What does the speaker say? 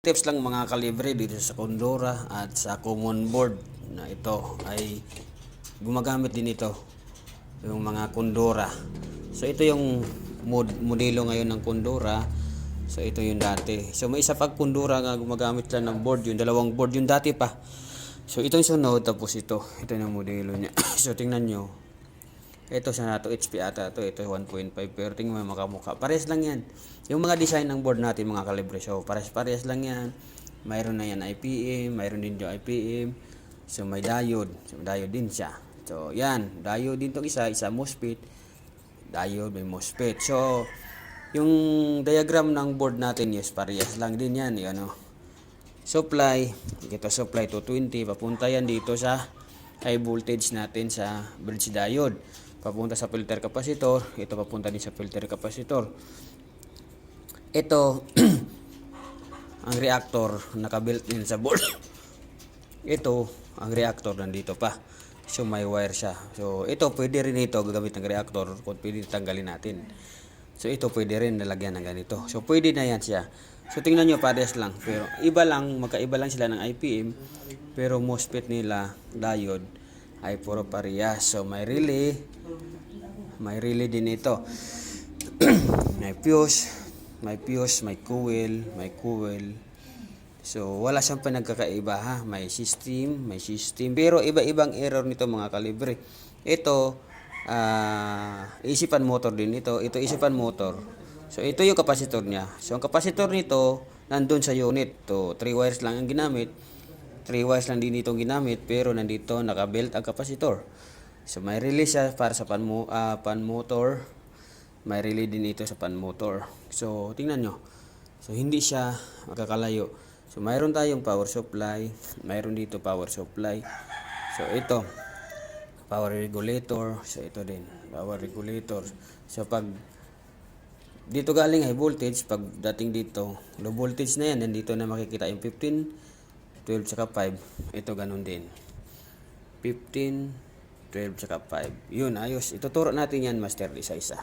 Tips lang mga kalibre dito sa Condora at sa common board na ito ay gumagamit din ito yung mga Condora. So ito yung mod modelo ngayon ng Condora. So ito yung dati. So may isa pag Condora nga gumagamit lang ng board, yung dalawang board yung dati pa. So ito yung sunod tapos ito, ito yung modelo niya. so tingnan nyo. Ito sa nato HP ata to, ito 1.5 pero tingnan mo makamukha. Pares lang yan. Yung mga design ng board natin mga kalibre so pares-pares lang yan. Mayroon na yan IPM, mayroon din yung IPM. So may diode, so may diode din siya. So yan, diode din tong isa, isa MOSFET. Diode may MOSFET. So yung diagram ng board natin yes, parehas lang din yan, yung ano. Supply, ito supply 220, papunta yan dito sa high voltage natin sa bridge diode. Papunta sa filter capacitor, ito papunta din sa filter capacitor. Ito ang reactor nakabuilt din sa board. ito ang reactor nandito pa. So may wire siya. So ito pwede rin ito gagamit ng reactor kung pwede tanggalin natin. So ito pwede rin nalagyan ng ganito. So pwede na yan siya. So tingnan nyo pares lang. Pero iba lang, magkaiba lang sila ng IPM. Pero MOSFET nila, diode, ay puro parehas. So may relay, may relay din ito. may fuse, may fuse, may coil, may coil. So wala siyang pinagkakaiba ha. May system, may system. Pero iba-ibang error nito mga kalibre. Ito, ah isipan motor din ito. Ito isipan motor. So ito yung kapasitor niya. So ang kapasitor nito nandun sa unit. To 3 wires lang ang ginamit. 3 wires lang din itong ginamit pero nandito naka-belt ang kapasitor. So may relay siya para sa pan, mo, ah, pan motor. May relay din ito sa pan motor. So tingnan nyo. So hindi siya makakalayo. So mayroon tayong power supply, mayroon dito power supply. So ito power regulator, so ito din power regulator. So pag dito galing high voltage, pag dating dito, low voltage na yan, nandito na makikita yung 15, 12, saka 5. Ito ganun din. 15, 12, saka 5. Yun, ayos. Ituturo natin yan, master, isa-isa.